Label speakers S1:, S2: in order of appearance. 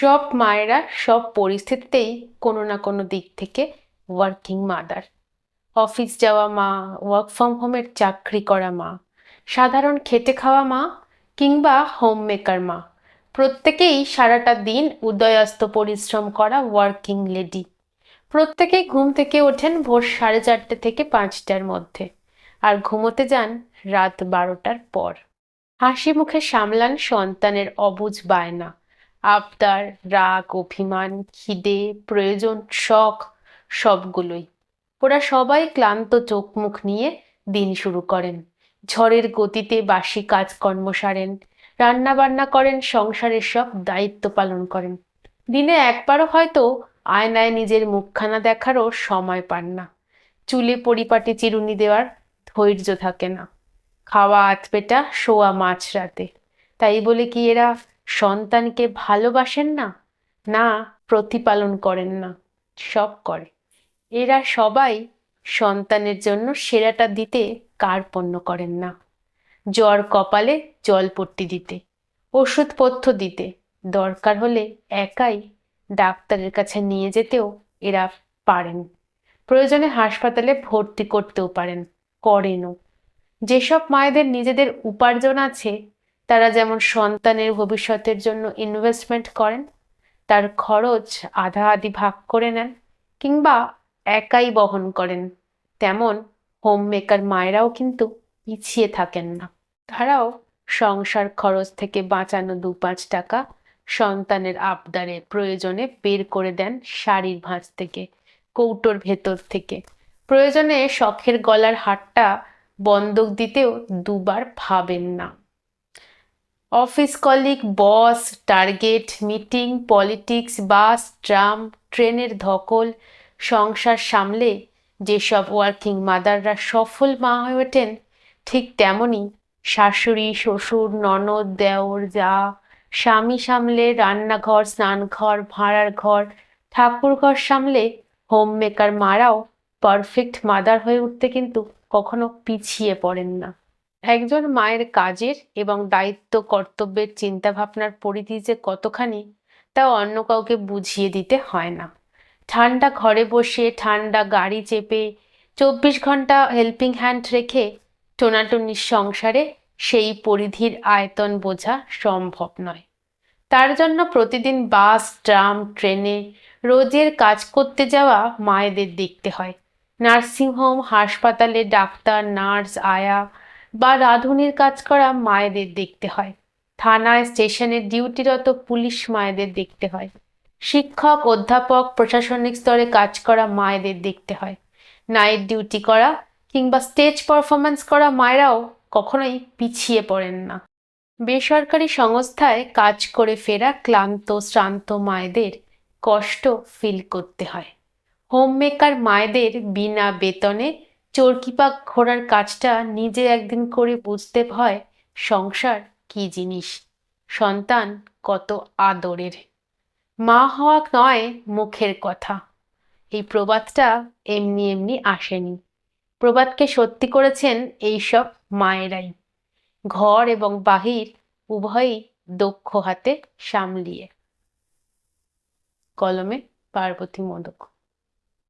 S1: সব মায়েরা সব পরিস্থিতিতেই কোনো না কোনো দিক থেকে ওয়ার্কিং মাদার অফিস যাওয়া মা ওয়ার্ক ফ্রম হোমের চাকরি করা মা, সাধারণ খেটে খাওয়া মা কিংবা হোম মেকার মা। প্রত্যেকেই সারাটা দিন উদয়াস্ত পরিশ্রম করা ওয়ার্কিং লেডি প্রত্যেকেই ঘুম থেকে ওঠেন ভোর সাড়ে চারটে থেকে পাঁচটার মধ্যে আর ঘুমোতে যান রাত বারোটার পর। হাসি মুখে সামলান সন্তানের অবুঝ বায়না। আবদার, রাগ, অভিমান, খিদে, প্রয়োজন, শখ, সবগুলোই। ওরা সবাই ক্লান্ত চোখ মুখ নিয়ে দিন শুরু করেন। ঝড়ের গতিতে বাসি কাজকর্ম সারেন। রান্না বান্না করেন, সংসারের সব দায়িত্ব পালন করেন। দিনে একবারও হয়তো আয়নায় নিজের মুখখানা দেখারও সময় পান না। চুলে পরিপাটি চিরুনি দেওয়ার ধৈর্য থাকে না। খাওয়া আতপেটা শোয়া মাছ রাতে। তাই বলে কি এরা সন্তানকে ভালোবাসেন না না প্রতিপালন করেন না, সব করে। এরা সবাই সন্তানের জন্য সেরাটা দিতে কার্পণ্য করেন না। জ্বর কপালে জলপট্টি দিতে, ওষুধপথ্য দিতে, দরকার হলে একাই ডাক্তারের কাছে নিয়ে যেতেও এরা পারেন। প্রয়োজনে হাসপাতালে ভর্তি করতেও পারেন, করেনও। যেসব মায়েদের নিজেদের উপার্জন আছে তারা যেমন সন্তানের ভবিষ্যতের জন্য ইনভেস্টমেন্ট করেন, তার খরচ আধা আধি ভাগ করে নেন কিংবা একাই বহন করেন, তেমন হোম মেকার মায়েরাও কিন্তু পিছিয়ে থাকেন না। তারাও সংসার খরচ থেকে বাঁচানো দু পাঁচ টাকা সন্তানের আবদারে প্রয়োজনে বের করে দেন শাড়ির ভাঁজ থেকে, কৌটোর ভেতর থেকে। প্রয়োজনে শখের গলার হারটা বন্ধক দিতেও দুবার ভাবেন না। Office colleague, boss, target, meeting, politics, bus, tram, ট্রেনের ধকল, সংসার সামলে যেসব ওয়ার্কিং মাদাররা সফল মা হয়ে ওঠেন, ঠিক তেমনই শাশুড়ি, শ্বশুর, ননদ, দেওর, যা স্বামী সামলে, রান্নাঘর, স্নানঘর, ভাড়ার ঘর ঠাকুর ঘর সামলে হোম মেকার মারাও পারফেক্ট মাদার হয়ে উঠতে কিন্তু কখনো পিছিয়ে পড়েন না। একজন মায়ের কাজের এবং দায়িত্ব, কর্তব্যের চিন্তাভাবনার পরিধি যে কতখানি, তা অন্য কাউকে বুঝিয়ে দিতে হয় না। ঠান্ডা ঘরে বসে ঠান্ডা গাড়ি চেপে চব্বিশ ঘণ্টা হেল্পিং হ্যান্ড রেখে টোনাটুনির সংসারে সেই পরিধির আয়তন বোঝা সম্ভব নয়। তার জন্য প্রতিদিন বাস, ট্রাম, ট্রেনে রোজের কাজ করতে যাওয়া মায়েদের দেখতে হয়। নার্সিংহোম, হাসপাতালে ডাক্তার, নার্স, আয়া বা রাঁধুনির কাজ করা মায়েদের দেখতে হয়। থানায় স্টেশনে ডিউটিরত পুলিশ মায়েদের দেখতে হয়। শিক্ষক, অধ্যাপক, প্রশাসনিক স্তরে কাজ করা মায়েদের দেখতে হয়। নাইট ডিউটি করা কিংবা স্টেজ পারফরমেন্স করা মায়েরাও কখনোই পিছিয়ে পড়েন না। বেসরকারি সংস্থায় কাজ করে ফেরা ক্লান্ত, শ্রান্ত মায়েদের কষ্ট ফিল করতে হয়। হোম মেকার মায়েদের বিনা বেতনে চরকিপাক ঘোরার কাজটা নিজে একদিন করে বুঝতে হয় সংসার কি জিনিস? সন্তান কত আদরের। মা হওয়া নয় মুখের কথা। এই প্রবাদটা এমনি এমনি আসেনি। প্রবাদকে সত্যি করেছেন এইসব মায়েরাই। ঘর এবং বাহির উভয়ই দক্ষ হাতে সামলিয়ে। কলমে পার্বতী মোদক।